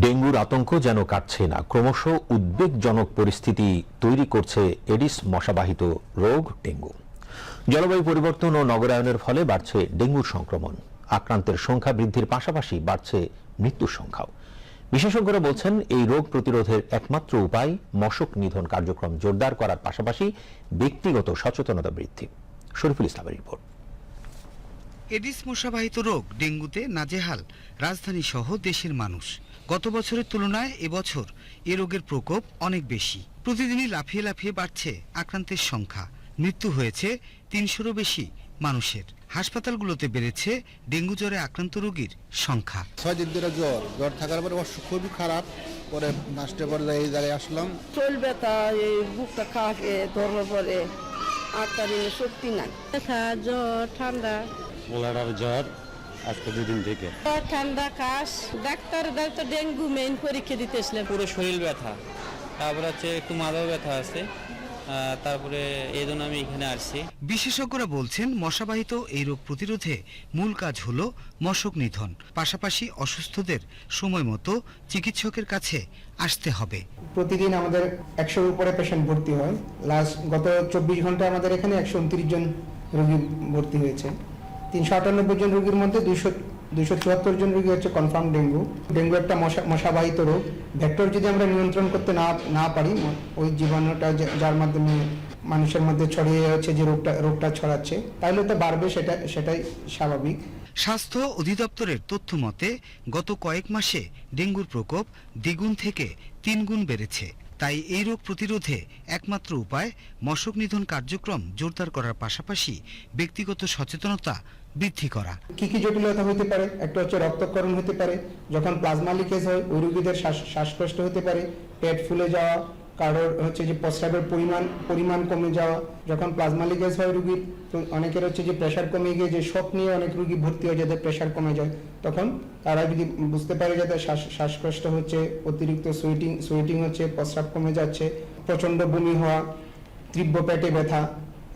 ডেঙ্গুর আতঙ্ক যেন কাটছে না, ক্রমশ উদ্বেগজনক পরিস্থিতি তৈরি করছে এডিস মশাবাহিত রোগ ডেঙ্গু। জলবায়ু পরিবর্তন ও নগরায়নের ফলে বাড়ছে ডেঙ্গুর সংক্রমণ। আক্রান্তের সংখ্যা বৃদ্ধির পাশাপাশি বাড়ছে মৃত্যুর সংখ্যাও। বিশেষজ্ঞরা বলছেন, এই রোগ প্রতিরোধের একমাত্র উপায় মশক নিধন কার্যক্রম জোরদার করার পাশাপাশি ব্যক্তিগত সচেতনতা বৃদ্ধি। শরীফুল ইসলামের রিপোর্ট। এডিস মশাবাহিত রোগ ডেঙ্গুতে নাজেহাল রাজধানী সহ দেশের মানুষ। গত বছরের তুলনায় এবছর এ রোগের প্রকোপ অনেক বেশি। প্রতিদিনই লাফিয়ে লাফিয়ে বাড়ছে আক্রান্তের সংখ্যা। মৃত্যু হয়েছে তিনশোরও বেশি মানুষের। হাসপাতালগুলোতে বেড়েছে ডেঙ্গু জ্বরে আক্রান্ত রোগীর সংখ্যা। ছয় দিন ধরে জ্বর। জ্বর থাকার পরে অবশ্য খুবই খারাপ। পরে নাস্টে পরে এই জায়গায় আসলাম। চোল ব্যথা এই বুকটা কাঁপে ধরার পরে আটটা দিনে সত্যি নাই। ব্যথা জ্বর ঠান্ডা। জ্বর আজকে দুদিন থেকে। ঠান্ডা কাশ ডাক্তার ডাক্তার ডেঙ্গু মেইন পরীক্ষা দিতে আসলাম পুরো শরীর ব্যথা তারপরে হচ্ছে একটু মাথাও ব্যথা আছে আহ, তারপরে এই জন্য আমি এখানে আসছি। বিশেষজ্ঞরা বলছেন মশাবাহিত এই রোগ প্রতিরোধে মূল কাজ হলো মশক নিধন পাশাপাশি অসুস্থদের সময় মতো চিকিৎসকের কাছে আসতে হবে। প্রতিদিন আমাদের একশোর উপরে পেশেন্ট ভর্তি হয়। লাস্ট গত চব্বিশ ঘণ্টা আমাদের এখানে একশো উনত্রিশ জন রোগী ভর্তি হয়েছে। তিনশো আটানব্বই জন রোগীর মধ্যে দুইশো দুইশো চুয়াত্তর জন রোগী হচ্ছে কনফার্ম ডেঙ্গু। ডেঙ্গু একটা মশা, মশাবাহিত রোগ। ভেক্টর যদি আমরা নিয়ন্ত্রণ করতে না না পারি ওই জীবাণুটা যার মাধ্যমে মানুষের মধ্যে ছড়িয়ে হচ্ছে যে রোগটা রোগটা ছড়াচ্ছে, তাহলে তো বাড়বে সেটা, সেটাই স্বাভাবিক। স্বাস্থ্য অধিদপ্তরের তথ্য মতে, গত কয়েক মাসে ডেঙ্গুর প্রকোপ দ্বিগুণ থেকে তিনগুণ বেড়েছে। তাই এই রোগ প্রতিরোধে একমাত্র উপায় মশক নিধন কার্যক্রম জোরদার করার পাশাপাশি ব্যক্তিগত সচেতনতা বৃদ্ধি করা। কি কি জটিলতা হতে পারে? একটা হচ্ছে রক্তকরণ হতে পারে, যখন প্লাজমা লিকেজ হয়, ওই রোগীদের শ্বাস- শ্বাসকষ্ট হতে পারে, পেট ফুলে যাওয়া কারোর হচ্ছে যে প্রস্রাবের পরিমাণ পরিমাণ কমে যাওয়া, যখন প্লাজমা লিগেজ হয় রুগীর, তো অনেকের হচ্ছে যে প্রেশার কমে গিয়ে যে শখ নিয়ে অনেক রুগী ভর্তি হয় যাদের প্রেশার কমে যায়, তখন তারা যদি বুঝতে পারে যাদের শ্বাস- শ্বাসকষ্ট হচ্ছে, অতিরিক্ত সুইটিং সুইটিং হচ্ছে, প্রস্রাব কমে যাচ্ছে, প্রচণ্ড বমি হওয়া, তীব্র পেটে ব্যথা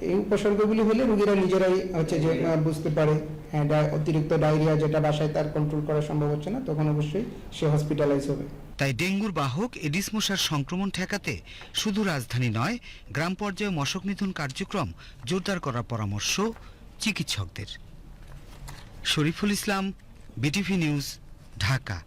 এই উপসর্গগুলি হলে রোগীরা নিজেরাই হচ্ছে যে বুঝতে পারে হ্যাঁ অতিরিক্ত ডায়রিয়া যেটা বাসায় তার কন্ট্রোল করা সম্ভব হচ্ছে না, তখন অবশ্যই সে হসপিটালাইজ হবে। তাই ডেঙ্গুর বাহক এডিস মশার সংক্রমণ ঠেকাতে শুধু রাজধানী নয়, গ্রাম পর্যায়ে মশক নিধন কার্যক্রম জোরদার করার পরামর্শ চিকিৎসকদের। Shariful Islam, BTV news, Dhaka.